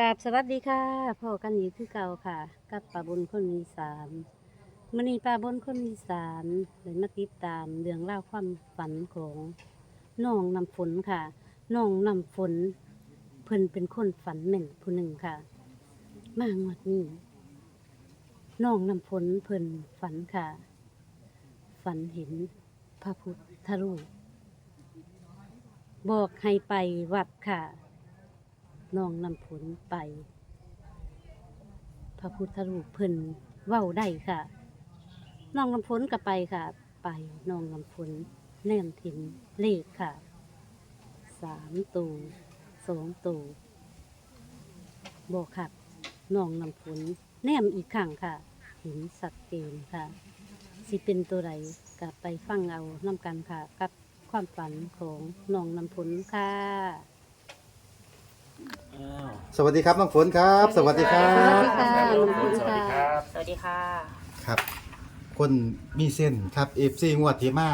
กาบสวัสดีค่ะพ่อกันอีกคือเก่าค่ะ กับป้าบนคนอีสานมื่อนี้ป้าบนคนอีสานเลยมาติดตามเรื่องเล่าความฝันของน้องนำฝนค่ะน้องนำฝน เพิ่นเป็นคนฝันแม่นผู้หนึ่งค่ะ มางวดนี้น้องนำฝนเพิ่นฝันค่ะ ฝันเห็นพระพุทธรูปบอกให้ไปวัดค่ะ น้องนำผลไป พระพุทธรูปเพิ่นเว้าได้ค่ะ น้องนำผลก็ไปค่ะ ไปน้องนำผลแนมถินเลขค่ะสามตูสองตูบอกครับน้องนำผลแนมอีกครั้งค่ะเห็นสัตว์เกณค่ะ สิเป็นตัวใดกลับไปฟังเอาน้ำกันค่ะ กับความฝันของน้องนำผลค่ะ สวัสดีครับน้องฝนครับ สวัสดีครัสวับสดีค่ะสลุงพลวัสดีครับ สวัสดีค่ะ ครับ คนมีเส้นครับเอฟซีงวดที่มา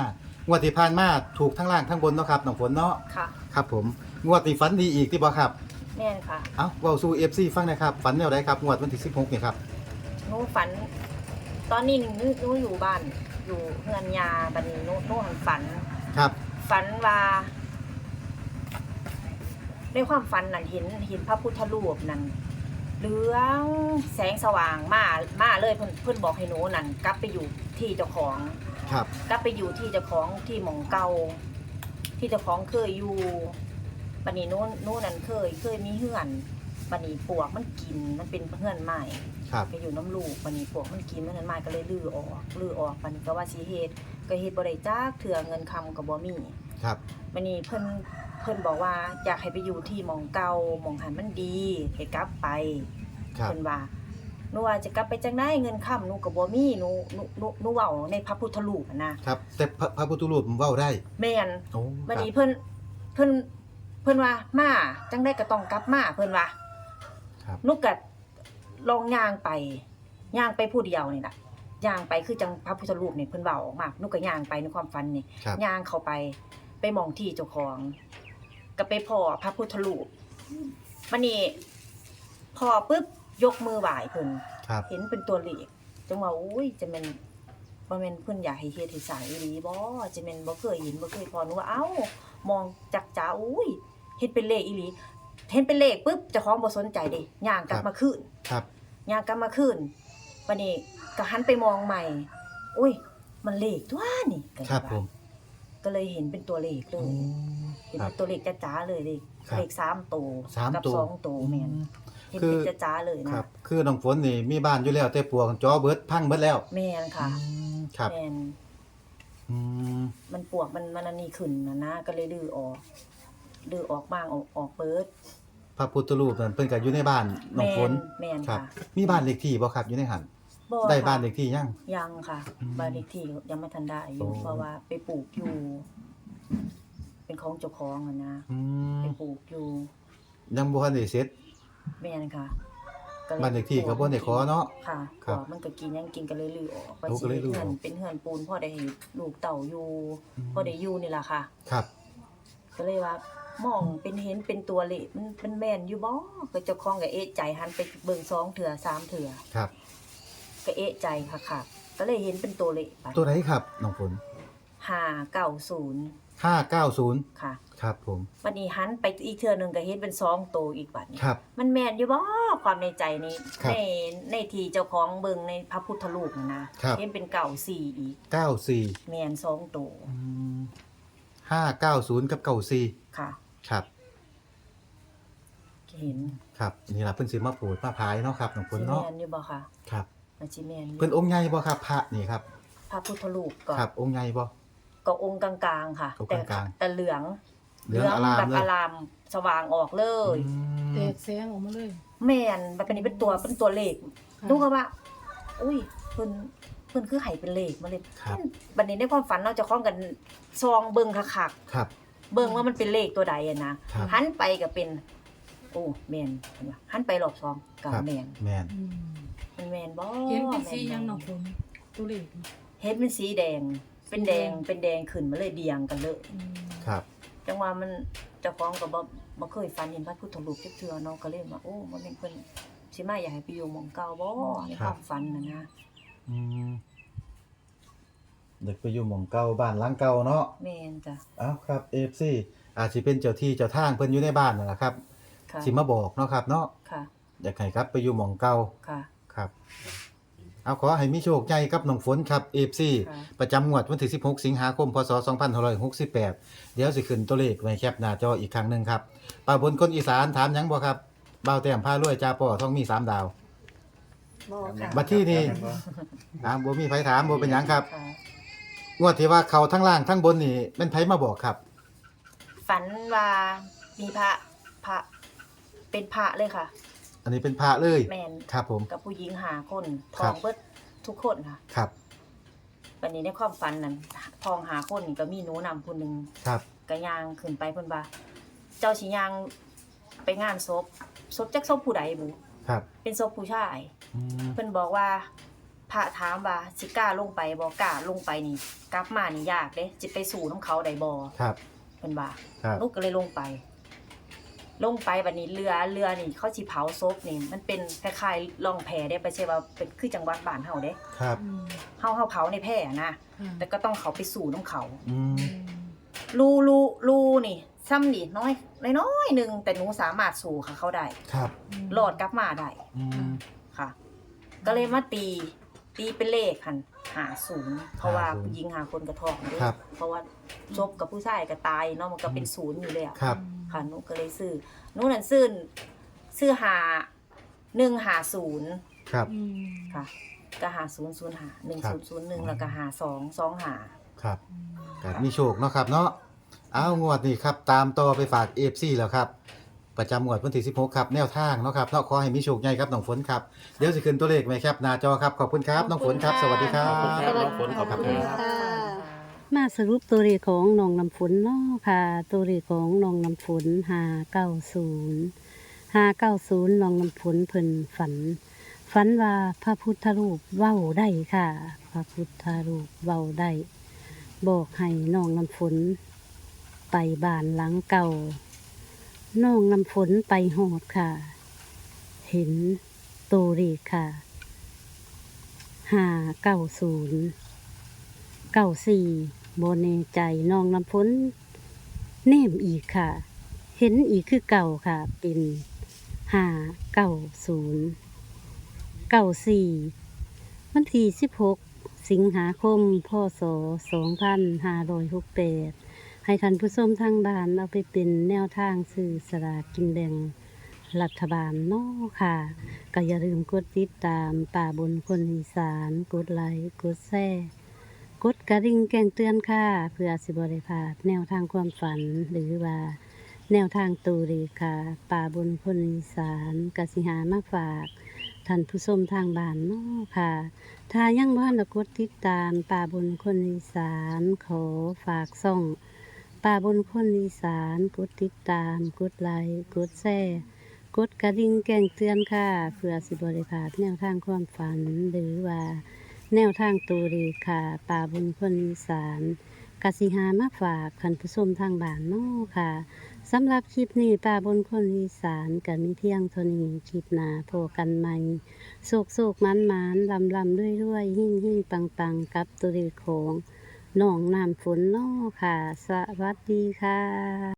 งวดที่ผ่านมาถูกทั้งล่างทั้งบนเนาะครับน้องฝนเนาะค่ะ ครับ ผมงวดที่ฝันดีอีกที่บอครับแม่นค่ะเอ้าเว้าสู่เอฟซีฟังหนะครับฝันแนวใดครับงวดวันที่16นี่ครับหนูฝัน ตอนนี้หนูหนูอยู่บ้าน อยู่เฮือนยาบัดนี้หนูหนูหันฝัน ครับ ฝันว่า ในความฝันนั่นเห็นเห็นพระพุทธรูปนั่นเหลืองแสงสว่างมามาเลยเพิ่นเพิ่นบอกให้หนูนั่นกลับไปอยู่ที่เจ้าของ ครับ กลับไปอยู่ที่เจ้าของที่หมองเก่าที่เจ้าของเคยอยู่บันนี้นู้นนู้นนั่นเคยเคยมีเฮือนบันนี้ปวกมันกินมันเป็นเฮือนใหม่ ครับ ไปอยู่น้ำลูกบันนี้ปวกมันกินมันเฮือนใหม่ก็เลยลื้อออกลื้อออกบันนี้ก็ว่าสีเฮ็ดก็เฮ็ดบ่ได้จักเถื่อเงินคำก็บ่มีครับบันนี้เพิ่น เพิ่นบอกว่าอยากให้ไปอยู่ที่หมองเก่าหมองหันมันดีให้กลับไปครับ เพิ่นว่าหนูว่าจะกลับไปจังไดเงินคำหนูก็บ่มีหนูหนูหนูหนูเว้าในพระพุทธรูปอะนะครับ แต่พระพระพุทธรูปเว้าได้แม่น โอ้วันครับนี้เพิ่นเพิ่นเพิ่นว่ามาจังได้ก็ต้องกลับมาเพิ่นว่าครับ นุกก็ลองย่างไปย่างไปผู้เดียวนี่ล่ะย่างไปคือจังพระพุทธรูปนี่เพิ่นเว้าออกมานุกก็ย่างไปในความฝันนี่ครับ ย่างเข้าไปไปมองที่เจ้าของ ก็ไปพ่อพระพุทธรูปมันนี่พอปุ๊บยกมือไหว้เพิ่นครับ เห็นเป็นตัวเลขจังว่าอุ้ยจะเป็นบ่แม่นเพิ่นอยากให้เฮ็ดให้สร้างอีหลีบ่จะแม่นบ่เคยเห็นบ่เคยพอหนูว่าเอ้ามองจักจ๋าอุ้ยเห็นเป็นเลขอีหลีเห็นเป็นเลขปุ๊บเจ้าของบ่สนใจเด้ย่างกลับมาคืนครับย่างกลับมาคืนวันนี้ก็หันไปมองใหม่ อุ้ย มันเลขตัวนี่ก็เลยครับว่าผม ก็เลยเห็นเป็นตัวเลขเลโอ้ยเห็นครัเป็บ นตัวเลขจ๋าๆเลยเลขครับเลขสามตัวสามกัตัว สองตัวแม่นเห็นคือเป็นจ๋าๆเลยคนะรับ คือน้องฝนนี่มีบ้านอยู่แล้วแต่ปลวกจอเบิดพังเบิดแล้วแม่นค่ะอืมครับแม่นอืมมันปวกมันมันอันนี้ขึ้นนะนะก็เลยดื้อออกดื้อออกบ้างออกออกเปิดพระพุทธรูปนั่นเพิ่นก็อยู่ในบ้านน้องแมฝนนแมนครับค่ะมีบ้านเลขที่บ่ครับอยู่ในหัน บ่ได้ค่ะบ้านเลขที่ยัง ยังค่ะอืมบ้านเลขที่ยังไม่ทันได้อยู่โอ้ เพราะว่าไปปลูกอยู่ เป็นของเจ้าของอะนะอืมไปปลูกอยู่ยังบ่ทันได้เสร็จแมนค่ะบ้านเลขที่ก็บ่ได้ขอเนาะ ค่ะครับก็มันก็กินยังกินก็เลยลือออกว่าโอ้ก็เลยลื้อออกเฮือนเป็นเฮือนปูนพ่อได้ให้ลูกเต่าอยู่อืมพ่อได้อยู่นี่ล่ะค่ะ ครับ ก็เลยว่ามองเป็นเห็นเป็นตัวเลขมันมันแม่นอยู่บ่ก็เจ้าของก็เอะใจหันไปเบิ่งสองเถื่อสามเถื่อครับ ก็เอะใจค่ะค่ะ ก็เลยเห็นเป็นตัวเลขไปตัวไหนครับน้องฝนห้าเก้าศูนย์590ค่ะ ครับผม วันนี้หันไปอีกเทื่อหนึ่งก็เห็นเป็นสองตัวอีกบัดนี้ครับ มันแม่นอยู่บ่ความในใจนี้ครับ ในในที่เจ้าของเบิ่งในพระพุทธรูปน่ะนะครับเห็นเป็นเก่าสี่อีก94แม่นสองตัวอืม590กับ94ค่ะ ครับ เห็นครับนี่ล่ะเพิ่นสิมาโปรดมาพายเนาะครับน้องฝนสิเนาะ แม่นอยู่บ่ค่ะ ครับ มันสิแม่นอยู่เพิ่นองค์ใหญ่บ่ครับพระนี่ครับ พระพุทธรูปก็ครับ องค์ใหญ่บ่ ก็องค์กลางๆค่ะ องค์แต่กลางๆ แต่เหลืองเหลืองอารามแบบเลยอารามสว่างออกเลย อืม แตกแสงออกมาเลย แม่นแบบนี้เป็นตัวเป็นตัวเลขค่ะดูเขาว่า อุ้ยเพิ่นเพิ่นคือไห้เป็นเลขมาเลยครับบัดนี้ในความฝันเราจะคล้องกันซองเบิ่งคักครับ ๆเบิ่งว่ามันเป็นเลขตัวใดอะนะครับ หันไปก็เป็น โอ้แม่นเห็นปะหันไปรอบซองก็ครับแม่นแม่นอืมมันแม่นบ่เห็นเป็นสีแม่ยังเนาะผมตัวเลขเห็นเป็นสีแดง เป็นแดงเป็นแดงขึ้นมาเลยเดียงกันเลย อืมครับ จังว่ามันเจ้าของก็บ่บ่เคยฝันเห็นพระพุทธรูปจักเทื่อเนาะก็เลยว่าโอ้มันเป็นเพิ่นสิมาอยากให้ไปอยู่หม่องเก่าบ่ในความฝันน่ะนะอืมเด็กไปอยู่หม่องเก่าบ้านหลังเก่าเนาะแม่นจ้ะเอ้าครับ FC อาจสิเป็นเจ้าที่เจ้าทางเพิ่นอยู่ในบ้านนั่นล่ะครับ ค่ะ สิมาบอกเนาะครับ เนาะค่ะอยากให้ครับไปอยู่หม่องเก่าค่ะ ครับ เอาขอให้มีโชคใหญ่กับน้องฝนครับ FC ค่ะ ประจำงวดวันที่ 16 สิงหาคม พศ 2568 เดี๋ยวสิขึ้นตัวเลขไว้แคปหน้าจออีกครั้งหนึงครับป้าบนคนอีสานถามหยังบ่ครับบ่าวแต้มพารวยจ้าป่อท้องมีสามดาวบ่ค่ะบัดที่นี่อ่าบ่มีไผถามบ่เป็นหยังครับค่ะงวดที่ว่าเขาทั้งล่างทั้งบนนี่เป็นไผมาบอกครับ ฝันว่ามีพระพระ เป็นพระเลยค่ะ อันนี้เป็นพระเลยแม่นครับผม กับผู้หญิงหาคนทครัอบ งเบิดทุกคนค่ะครับวันนี้ในความฝันนั้นทองหาคนนี่ก็มีหนูนำคนหนึงครับก็ย่างขึ้นไปเพิ่นว่าเจ้าสิย่างไปงานศพศพจักศพผู้ใดบุครับเป็นศพผู้ชาย อืมเพิ่นบอกว่าพระถามว่าสิกล้าลงไปบ่กล้าลงไปนี่กลับมานี่ยากเด้สิไปสู่น้ำเขาได้บ่ครับเพิ่นว่าครับลูกก็เลยลงไป ลงไปบัดนี้เรือเรือนี่เขาสิเผาศพนี่ มันเป็นคล้ายๆล่องแพได้ไปใช่ว่าเป็นคือจังหวัดบ้านเฮาเด้ครับอืมเฮาเฮาเผาในแพร่นะค่ะแต่ก็ต้องเขาไปสู่น้ำเขาอืมอืมรูรูรูนี่ซ้ำนี่น้อยน้อยๆหนึงแต่หนูสามารถสู่ค่ะเขาได้ครับรอดกลับมาได้อืมค่ะ ก็เลยมาตี ตีเป็นเลขหันหาศูนย์เพราะว่า50ผู้หญิงหาคนกระทองด้วยครับเพราะว่าจบกับผู้ชายก็ตายเนาะมันก็เป็นศูนย์อยู่แล้วครับ ค่ะหนูก็เลยซื้อหนูนั่นซื้อซื้อหาหนึ่งหาศูนย์ครับ อืมค่ะก็หาศูนย์ศูนย์หาหนึ่งครัศูบนย์ศูนย์หนึ่งแล้วก็หาสองสองหา ครับก็มีโชคเนาะครับเนาะเอางวดนี้ครับตามต่อไปฝาก FC แล้วครับ ประจำงวดวันที่16ครับแนวทางเนาะครับเนาะขอให้มีโชคใหญ่ครับน้องฝนครับเดี๋ยวสิขึ้นตัวเลขไว้ครับหน้าจอครับขอบคุณครับน้องฝนครับ สวัสดีครับขอบคุณครับน้องฝนขอบขอบคุคุณณครับค่ะ มาสรุปตัวเลขของน้องน้ำฝนเนาะค่ะ ตัวเลขของน้องน้ำฝนห้าเก้าศูนย์ห้าเก้าศูนย์น้องน้ำฝนเพิ่นฝัน ฝันว่าพระพุทธรูปเว้าได้ค่ะ พระพุทธรูปเว้าได้ บอกให้น้องน้ำฝนไปบ้านหลังเก่า น้องน้ำฝนไปหอดค่ะ เห็นตัวเลขค่ะห้าเก้าศูนย์เก้าสี่โบเนใจน้องน้ำฝนแนมอีกค่ะ เห็นอีกคือเก่าค่ะ เป็นห้าเก้าศูนย์เก้าสี่วันที่สิบหกสิงหาคมพศสองพันห้าร้อยหกแปด ให้ท่านผู้ชมทางบ้านเอาไปเป็นแนวทางสื่อสลากกินแบ่งรัฐบาลนอค่ะ ก็อย่าลืมกดติดตามป่าบนคนอีสาน กดไลค์กดแชร์กดกระดิ่งแจ้งเตือนค่ะ เพื่อสิบริพลาดแนวทางความฝันหรือว่าแนวทางตูรีค่ะ ป่าบนคนอีสานกสิหามาฝากท่านผู้ชมทางบ้านนาะค่ะ ถ้ายังบ้านกดติดตามป่าบนคนอีสานขอฝากส่อง ป่าบนคนอีสานกดติดตาม กดไลค์กดแชร์กดกระดิ่งแจ้งเตือนค่ะเพื่อสิบริพลาดแนวทางความฝันหรือว่าแนวทางตูรีค่ะป่าบุญคนอีสานกสิหามาฝากคันผู้ชมทางบ้านนอค่ะสำหรับคลิปนี้ป่าบนคนอีสานกันมีเพียงเท่านี้คลิปหนาโพกันใหม่โศกโศกมันมันลำลำด้วยด้วยหิ่งหิ่งปังปังกับตูรีขอ หน้องน้ำฝนเนอค่ะ สวัสดีค่ะ